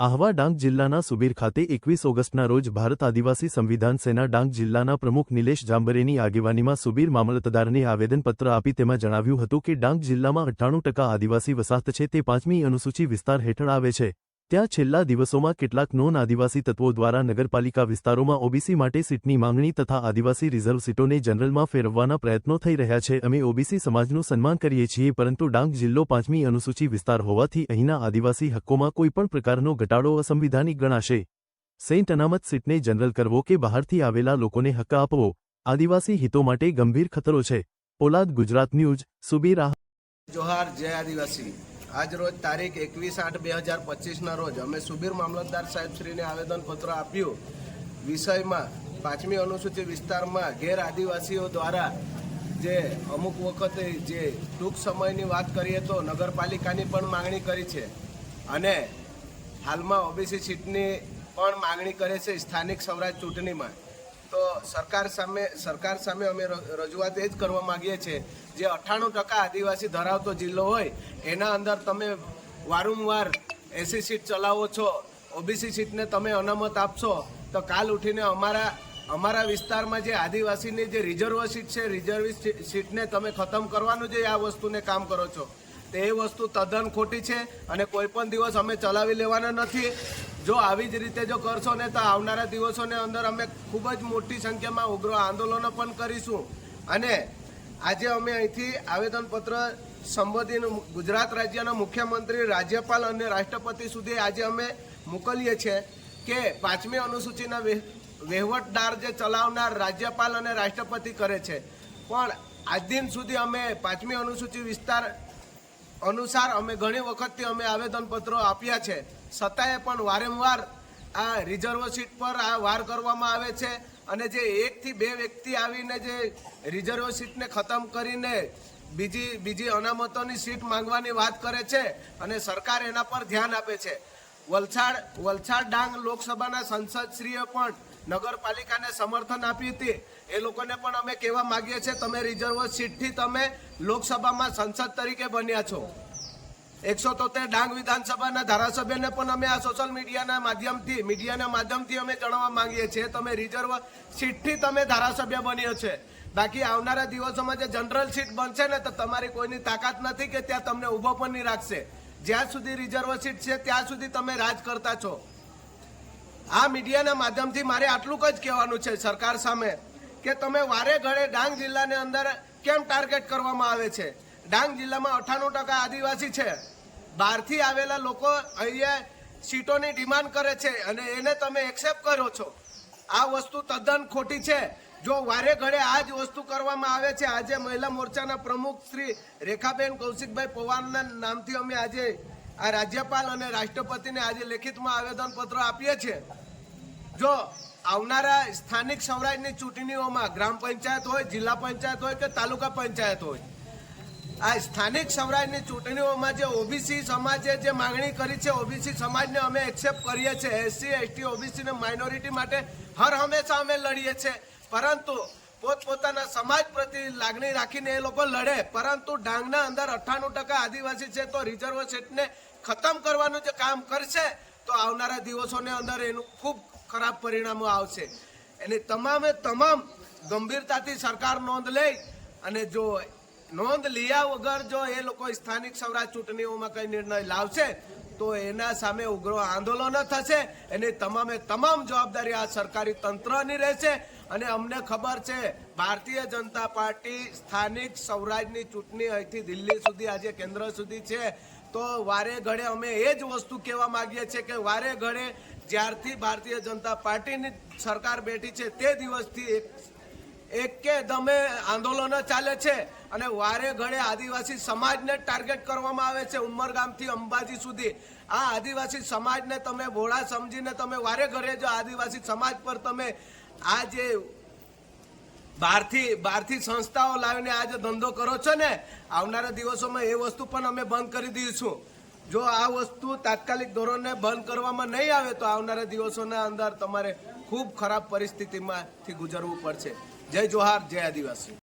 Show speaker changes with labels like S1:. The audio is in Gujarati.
S1: આહવા ડાંગ જિલ્લાના સુબીર ખાતે એકવીસ ઓગસ્ટના રોજ ભારત આદિવાસી સંવિધાન સેના ડાંગ જિલ્લાના પ્રમુખ નિલેશ જાંબરેની આગેવાનીમાં સુબીર મામલતદારને આવેદનપત્ર આપી તેમાં જણાવ્યું હતું કે ડાંગ જિલ્લામાં અઠ્ઠાણું ટકા આદિવાસી વસાહત છે, તે પાંચમી અનુસૂચિ વિસ્તાર હેઠળ આવે છે. ત્યાં છેલ્લા દિવસોમાં કેટલાક નોન આદિવાસી તત્વો દ્વારા નગરપાલિકા વિસ્તારોમાં ઓબીસી માટે સીટની માંગણી તથા આદિવાસી રિઝર્વ સીટોને જનરલમાં ફેરવવાના પ્રયત્નો થઈ રહ્યા છે. અમે ઓબીસી સમાજનું સન્માન કરીએ છીએ, પરંતુ ડાંગ જિલ્લો પાંચમી અનુસૂચિ વિસ્તાર હોવાથી અહીંના આદિવાસી હક્કોમાં કોઈપણ પ્રકારનો ઘટાડો અસંવિધાનિક ગણાશે. સેન્ટ અનામત સીટને જનરલ કરવો કે બહારથી આવેલા લોકોને હક્ક આપવો, આદિવાસી હિતો માટે ગંભીર ખતરો છે. પોલાદ ગુજરાત ન્યૂઝ સુબીરાહ
S2: જોહાર, જય આદિવાસી. આજ રોજ તારીખ એકવીસ આઠ બે હજાર પચીસના રોજ અમે સુબીર મામલતદાર સાહેબશ્રીને આવેદનપત્ર આપ્યું. વિષયમાં પાંચમી અનુસૂચિત વિસ્તારમાં ગેર આદિવાસીઓ દ્વારા જે અમુક વખતે જે ટૂંક સમયની વાત કરીએ તો નગરપાલિકાની પણ માંગણી કરી છે અને હાલમાં ઓબીસી સીટની પણ માંગણી કરે છે સ્થાનિક સ્વરાજ ચૂંટણીમાં. તો સરકાર સામે સરકાર સામે અમે રજૂઆત એ જ કરવા માંગીએ છીએ. જે અઠ્ઠાણું ટકા આદિવાસી ધરાવતો જિલ્લો હોય, એના અંદર તમે વારંવાર એસી સીટ ચલાવો છો, ઓબીસી સીટને તમે અનામત આપશો, તો કાલ ઉઠીને અમારા અમારા વિસ્તારમાં જે આદિવાસીની જે રિઝર્વ સીટ છે, રિઝર્વ સીટને તમે ખતમ કરવાનું જે આ વસ્તુને કામ કરો છો, તે એ વસ્તુ તદ્દન ખોટી છે અને કોઈ પણ દિવસ અમે ચલાવી લેવાના નથી. જો આવી જ રીતે જો કરશો ને તો આવનારા દિવસોની અંદર અમે ખૂબ જ મોટી સંખ્યામાં ઉગ્ર આંદોલનો પણ કરીશું. અને આજે અમે અહીંથી આવેદનપત્ર સંબોધીને ગુજરાત રાજ્યના મુખ્યમંત્રી, રાજ્યપાલ અને રાષ્ટ્રપતિ સુધી આજે અમે મોકલીએ છીએ કે પાંચમી અનુસૂચિના વહેવટદાર જે ચલાવનાર રાજ્યપાલ અને રાષ્ટ્રપતિ કરે છે. પણ આજ દિન સુધી અમે પાંચમી અનુસૂચિ વિસ્તાર અનુસાર અમે ઘણી વખતથી અમે આવેદનપત્રો આપ્યા છે. છતાંય પણ વારંવાર આ રિઝર્વ સીટ પર આ વાર કરવામાં આવે છે અને જે એકથી બે વ્યક્તિ આવીને જે રિઝર્વ સીટને ખતમ કરીને બીજી બીજી અનામતોની સીટ માંગવાની વાત કરે છે અને સરકાર એના પર ધ્યાન આપે છે. વલસાડ વલસાડ ડાંગ લોકસભાના સંસદશ્રીએ પણ નગરપાલિકાને સમર્થન આપ્યું હતી. એ લોકોને પણ અમે કહેવા માંગીએ છીએ, તમે રિઝર્વ સીટથી તમે લોકસભામાં સંસદ તરીકે બન્યા છો. એકસો તોતેર ડાંગ વિધાનસભાના ધારાસભ્યને પણ અમે આ સોશિયલ મીડિયાના માધ્યમથી મીડિયાના માધ્યમથી અમે જણાવવા માંગીએ છીએ, તમે રિઝર્વ સીટથી તમે ધારાસભ્ય બન્યો છે. બાકી આવનારા દિવસોમાં જે જનરલ સીટ બનશે ને, તો તમારી કોઈની તાકાત નથી કે ત્યાં તમને ઊભો પણ નહીં રાખશે. જ્યાં સુધી રિઝર્વ સીટ છે, ત્યાં સુધી તમે રાજ કરતા છો. આ મીડિયાના માધ્યમથી મારે આટલું જ કહેવાનું છે સરકાર સામે કે તમે વારે ઘડે ડાંગ જિલ્લાની અંદર કેમ ટાર્ગેટ કરવામાં આવે છે? ડાંગ જિલ્લામાં અઠ્ઠાણું ટકા આદિવાસી છે. બહારથી આવેલા લોકો અહીંયા સીટોની ડિમાન્ડ કરે છે અને એને તમે એક્સેપ્ટ કરો છો. આ વસ્તુ તદ્દન ખોટી છે. જો વારે ઘડે આ જ વસ્તુ કરવામાં આવે છે, આજે મહિલા મોરચાના પ્રમુખ શ્રી રેખાબેન કૌશિકભાઈ પવારના નામથી અમે આજે આ રાજ્યપાલ અને રાષ્ટ્રપતિને આજે લેખિતમાં આવેદનપત્ર આપીએ છીએ. જો આવનારા સ્થાનિક સ્વરાજની ચૂંટણીઓમાં ગ્રામ પંચાયત હોય, જિલ્લા પંચાયત હોય કે તાલુકા પંચાયત હોય આ સ્થાનિક સ્વરાજની ચૂંટણીઓમાં જે ઓબીસી સમાજે જે માંગણી કરી છે ઓબીસી સમાજને અમે એક્સેપ્ટ કરીએ છીએ. એસસી એસટી ઓબીસીને માઇનોરિટી માટે હર હંમેશા અમે લડીએ છીએ. પરંતુ પોતપોતાના સમાજ પ્રત્યે લાગણી રાખીને એ લોકો લડે. પરંતુ ડાંગના અંદર અઠ્ઠાણું ટકા આદિવાસી છે, તો રિઝર્વ સેટને ખતમ કરવાનું જે કામ કરશે, તો આવનારા દિવસોની અંદર એનું ખૂબ ખરાબ પરિણામો આવશે. એની તમામે તમામ ગંભીરતાથી સરકાર નોંધ લે અને જો નોંધ લીયા વગર જો એ લોકો સ્થાનિક સ્વરાજ ચૂંટણીઓમાં કઈ નિર્ણય લાવશે, તો એના સામે ઉગ્ર આંદોલન થશે. એની તમામે તમામ જવાબદારી આ સરકારી તંત્રની રહેશે. અને અમને ખબર છે, ભારતીય જનતા પાર્ટી સ્થાનિક સ્વરાજની ચૂંટણી અહીંથી દિલ્હી સુધી, આજે કેન્દ્ર સુધી છે. તો વારે ઘડે અમે એ જ વસ્તુ કહેવા માંગીએ છીએ કે વારે ઘડે જ્યારથી ભારતીય જનતા પાર્ટીની સરકાર બેઠી છે, તે દિવસથી એક કે દમે આંદોલનો ચાલે છે. અને વારે ઘડે આદિવાસી સમાજને ટાર્ગેટ કરવામાં આવે છે ઉમરગામથી અંબાજી સુધી. આ આદિવાસી સમાજને તમે ભોળા સમજીને તમે વારે ઘડે જો આદિવાસી સમાજ પર તમે આ જે બહારથી બહારથી સંસ્થાઓ લાવીને આ જે ધંધો કરો છો ને, આવનારા દિવસોમાં એ વસ્તુ પણ અમે બંધ કરી દઈશું. જો આ વસ્તુ તાત્કાલિક ધોરણે બંધ કરવામાં નહીં આવે તો આવનારા દિવસોના અંદર તમારે ખૂબ ખરાબ પરિસ્થિતિમાંથી ગુજરવું પડશે. જય જોહાર, જય આદિવાસી.